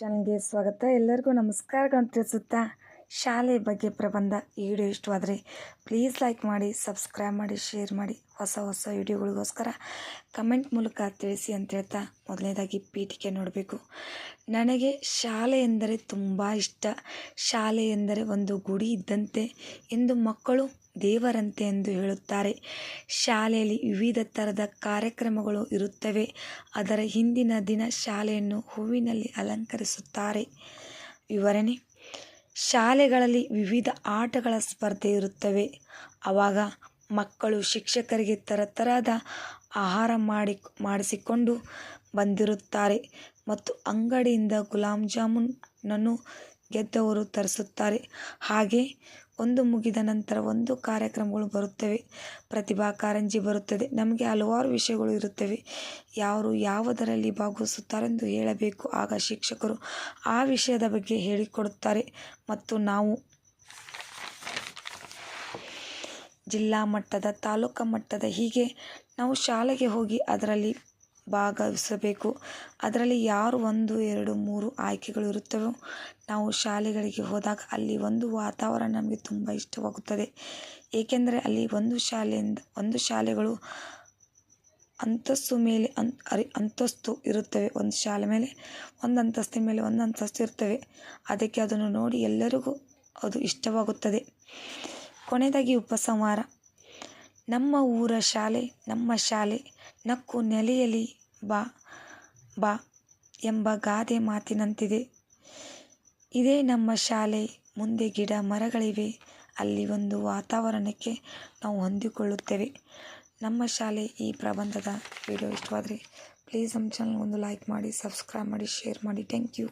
ಚಾನಲ್ಗೆ ಸ್ವಾಗತ. ಎಲ್ಲರಿಗೂ ನಮಸ್ಕಾರಗಳನ್ನು ತಿಳಿಸುತ್ತಾ ಶಾಲೆ ಬಗ್ಗೆ ಪ್ರಬಂಧ ಈ ವಿಡಿಯೋ ಇಷ್ಟವಾದರೆ ಪ್ಲೀಸ್ ಲೈಕ್ ಮಾಡಿ ಸಬ್ಸ್ಕ್ರೈಬ್ ಮಾಡಿ ಶೇರ್ ಮಾಡಿ ಹೊಸ ಹೊಸ ವಿಡಿಯೋಗಳಿಗೋಸ್ಕರ ಕಮೆಂಟ್ ಮೂಲಕ ತಿಳಿಸಿ ಅಂತ ಹೇಳ್ತಾ ಮೊದಲನೇದಾಗಿ ಪೀಠಿಕೆ ನೋಡಬೇಕು. ನನಗೆ ಶಾಲೆ ಎಂದರೆ ತುಂಬ ಇಷ್ಟ. ಶಾಲೆ ಎಂದರೆ ಒಂದು ಗುಡಿ ಇದ್ದಂತೆ, ಎಂದು ಮಕ್ಕಳು ದೇವರಂತೆ ಎಂದು ಹೇಳುತ್ತಾರೆ. ಶಾಲೆಯಲ್ಲಿ ವಿವಿಧ ಥರದ ಕಾರ್ಯಕ್ರಮಗಳು ಇರುತ್ತವೆ. ಅದರ ಹಿಂದಿನ ದಿನ ಶಾಲೆಯನ್ನು ಹೂವಿನಲ್ಲಿ ಅಲಂಕರಿಸುತ್ತಾರೆ. ವಿವರಣೆ, ಶಾಲೆಗಳಲ್ಲಿ ವಿವಿಧ ಆಟಗಳ ಸ್ಪರ್ಧೆ ಇರುತ್ತವೆ. ಆವಾಗ ಮಕ್ಕಳು ಶಿಕ್ಷಕರಿಗೆ ಥರಥರದ ಆಹಾರ ಮಾಡಿ, ಮಾಡಿಸಿಕೊಂಡು ಬಂದಿರುತ್ತಾರೆ ಮತ್ತು ಅಂಗಡಿಯಿಂದ ಗುಲಾಬ್ ಜಾಮೂನನ್ನು ಗೆದ್ದವರು ತರಿಸುತ್ತಾರೆ. ಹಾಗೆ ಒಂದು ಮುಗಿದ ನಂತರ ಒಂದು ಕಾರ್ಯಕ್ರಮಗಳು ಬರುತ್ತವೆ. ಪ್ರತಿಭಾ ಕಾರಂಜಿ ಬರುತ್ತದೆ. ನಮಗೆ ಹಲವಾರು ವಿಷಯಗಳು ಇರುತ್ತವೆ. ಯಾರು ಯಾವುದರಲ್ಲಿ ಭಾಗವಹಿಸುತ್ತಾರೆಂದು ಹೇಳಬೇಕು. ಆಗ ಶಿಕ್ಷಕರು ಆ ವಿಷಯದ ಬಗ್ಗೆ ಹೇಳಿಕೊಡುತ್ತಾರೆ. ಮತ್ತು ನಾವು ಜಿಲ್ಲಾ ಮಟ್ಟದ, ತಾಲೂಕು ಮಟ್ಟದ ಹೀಗೆ ನಾವು ಶಾಲೆಗೆ ಹೋಗಿ ಅದರಲ್ಲಿ ಭಾಗವಹಿಸಬೇಕು. ಅದರಲ್ಲಿ ಯಾರು ಒಂದು, ಎರಡು, ಮೂರು ಆಯ್ಕೆಗಳು ಇರುತ್ತವೋ ನಾವು ಶಾಲೆಗಳಿಗೆ ಹೋದಾಗ ಅಲ್ಲಿ ಒಂದು ವಾತಾವರಣ ನಮಗೆ ತುಂಬ ಇಷ್ಟವಾಗುತ್ತದೆ. ಏಕೆಂದರೆ ಅಲ್ಲಿ ಒಂದು ಶಾಲೆಯಿಂದ, ಒಂದು ಶಾಲೆಗಳು ಅಂತಸ್ತು ಮೇಲೆ ಅನ್ ಅರಿ, ಅಂತಸ್ತು ಇರುತ್ತವೆ. ಒಂದು ಶಾಲೆ ಮೇಲೆ ಒಂದು ಅಂತಸ್ತಿನ ಮೇಲೆ ಒಂದು ಅಂತಸ್ತು ಇರ್ತವೆ. ಅದಕ್ಕೆ ಅದನ್ನು ನೋಡಿ ಎಲ್ಲರಿಗೂ ಅದು ಇಷ್ಟವಾಗುತ್ತದೆ. ಕೊನೆಯದಾಗಿ ಉಪಸಂಹಾರ. ನಮ್ಮ ಊರ ಶಾಲೆ, ನಮ್ಮ ಶಾಲೆ, ನಕ್ಕು ನೆಲೆಯಲಿ ಬಾ ಬಾ ಎಂಬ ಗಾದೆ ಮಾತಿನಂತಿದೆ. ಇದೇ ನಮ್ಮ ಶಾಲೆ, ಮುಂದೆ ಗಿಡ ಮರಗಳಿವೆ, ಅಲ್ಲಿ ಒಂದು ವಾತಾವರಣಕ್ಕೆ ನಾವು ಹೊಂದಿಕೊಳ್ಳುತ್ತೇವೆ. ನಮ್ಮ ಶಾಲೆ ಈ ಪ್ರಬಂಧದ ವಿಡಿಯೋ ಇಷ್ಟವಾದರೆ ಪ್ಲೀಸ್ ನಮ್ಮ ಚಾನಲ್ ಒಂದು ಲೈಕ್ ಮಾಡಿ ಸಬ್ಸ್ಕ್ರೈಬ್ ಮಾಡಿ ಶೇರ್ ಮಾಡಿ. Thank you